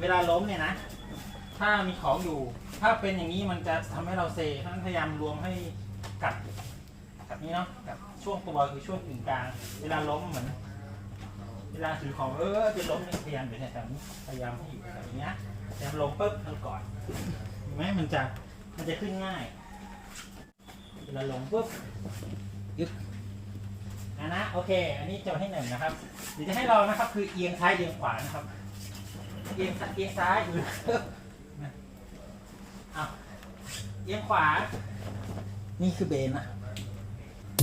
เวลาล้มเนี่ยนะ ถ้ามีของอยู่ ถ้าเป็นอย่างนี้มันจะทำให้เราเซเพรานพยายามรวมให้กับกับนี้เนาะกับช่วงตัวคือช่วงกึ่งกลาง เวลาล้มเหมือน เวลาถือของเออจะล้มเนี่ยพยายามอยู่แถวนี้พยายามให้อยู่แบบนี้นะพยายามลงปุ๊บลงก่อนเห็นไหมมันจะมันจะขึ้นง่าย เวลาลงปุ๊บยึดอะนะโอเค อันนี้จะให้หนึ่งนะครับเดี๋ยวจะให้เรานะครับ คือเอียงซ้ายเอียงขวานะครับ เอียงซ้ายเอียงซ้ายหรือนะเอาเอียงขวา นี่คือเบนนะ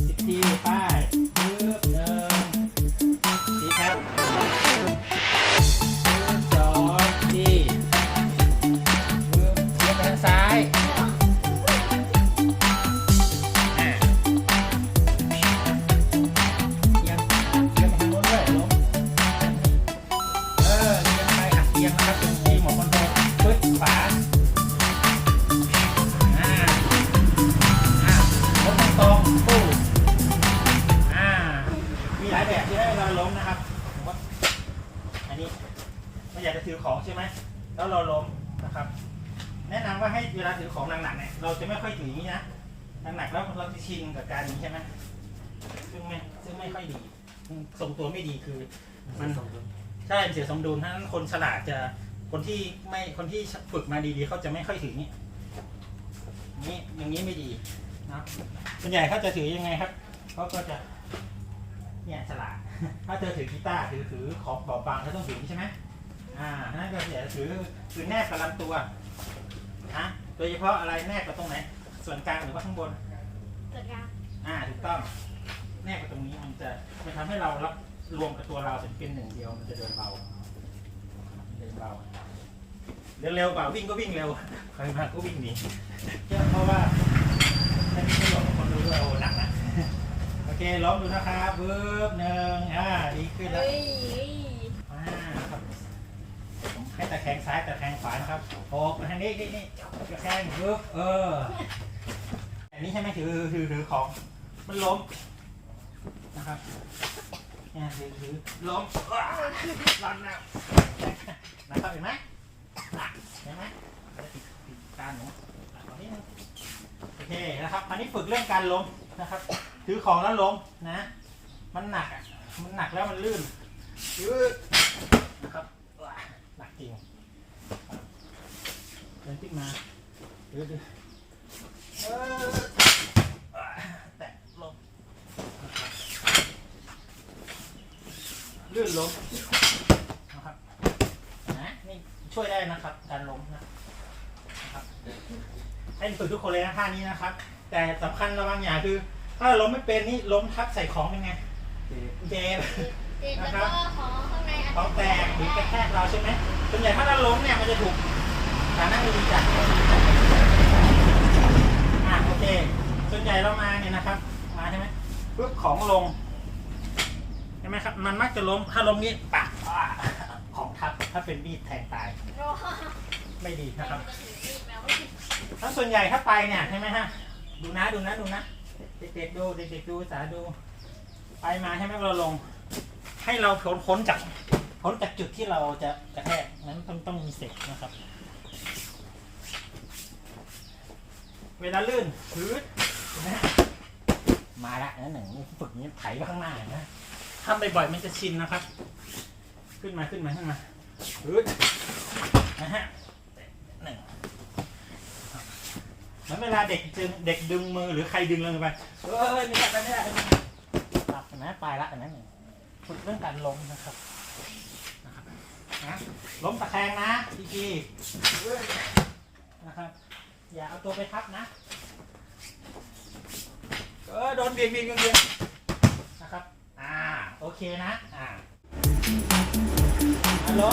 สิบทีไป้ายปึ๊บหนึ่ง อยากจะถือของใช่ไหมแล้วเราล้มนะครับ แนะนำว่าให้เวลาถือของหนักๆเนี่ยเราจะไม่ค่อยถืออย่างนี้นะหนักๆแล้วเราจะชินกับการอย่างนี้ใช่ไหมซึ่งไม่ซึ่งไม่ค่อยดีทรงตัวไม่ดีคือ มันใช่เสียสมดุลถ้านั้นคนฉลาดจะคนที่ไม่คนที่ฝึกมาดีๆเขาจะไม่ค่อยถืออย่างนี้อย่างนี้อย่างนี้ไม่ดีนะส่วนใหญ่เขาจะถือยังไงครับเขาก็จะเนี่ยฉลาดถ้าเธอถือกีตาร์ถือถือของเบาบางเธอต้องถืออย่างนี้ใช่ไหม อ่านั่นก็เสียถือถือแนบกับลำตัวนะโดยเฉพาะอะไรแนบกับตรงไหน ส่วนกลางหรือว่าข้างบนจัดการอ่าถูกต้อง แนบกับตรงนี้มันจะมันทำให้เรารับรวมกับตัวเราเป็นหนึ่งเดียวมันจะเดินเบาเดินเบาเดินเร็วกว่าวิ่งก็วิ่งเร็วใครมาก็วิ่งหนีเพราะว่าไม่มีประโยชน์กับคนดูด้วยโอ้หนักนะโอเคล้อมดูนะครับเวิร์บหนึ่งอ่าดีขึ้นแล้วเฮ้ยอ่าครับ แคงซ้ายแตะแคงขวานะครับโอบมาทางนี้นี่นี่ตะแคงเบเอออันนี้ใช่ไหมถือถือถือของมันล้มนะครับเนี่ยถือถือล้มว้าวรันแล้วนะครับเห็นไหมหนักเห็นไหมติดติดการหนูอะตอนนี้นึงโอเคนะครับอันนี้ฝึกเรื่องการล้มนะครับ ถือของแล้วล้มนะ มันหนักอะมันหนักแล้วมันลื่นยืดนะครับว้าหนักจริงเดินขึ้นมายื ดเออแตะลงนะครับลื่นล้มนะครับนะนี่ช่วยได้นะครับ การล้มนะนะครับให้ฝึกทุกคนเลยนะท่านี้นะครับ แต่สำคัญระวังอย่างคือ ถ้าล้มไม่เป็นนี่ล้มทับใส่ของเป็นไงเจ็บเด็กแล้วก็ของข้างในอาจของแตกหรือกระแทกเราใช่ไหมส่วนใหญ่ถ้าเราล้มเนี่ยมันจะถูก ฐานะไม่ดีจัดอะโอเค ส่วนใหญ่เรามาเนี่ยนะครับ มาใช่ไหมปุ๊บของลงใช่ไหมครับ มันมักจะล้ม ถ้าล้มนี้ปักอ่าของทับ ถ้าเป็นมีดแทงตาย ไม่ดีนะครับจะถือมีดแล้วถ้าส่วนใหญ่ถ้าไปเนี่ยใช่ไหมฮะ ดูนะดูนะดูนะ เด็กๆดูเด็กๆดูสาดู ไปมาใช่ไหมเราลง ให้เราพ้นพ้นจากพ้นจากจุดที่เราจะกระแทกนั้นต้องต้องมีเสกนะครับ เวลาลื่นพื้นเห็นไหมฮะมาละนั่นหนึ่งฝึกนี้ไถไปข้างหน้านะทำบ่อยๆมันจะชินนะครับ ขึ้นมาขึ้นมาขึ้นมาพื้นนะฮะหนึ่งเหมือนเวลาเด็กดึงเด็กดึงมือหรือใครดึงลงไปเอ้ยไม่ได้ไม่ได้ไม่ได้หลับเห็นไหมปลายละเห็นไหมฝึกเรื่องการล้มนะครับนะครับนะล้มตะแคงนะพีจีนะครับ อย่าเอาตัวไปทับนะ เออโดนเบียงเบียงเบียงเบียงนะครับ อ่า โอเคนะ อ่าฮัลโหล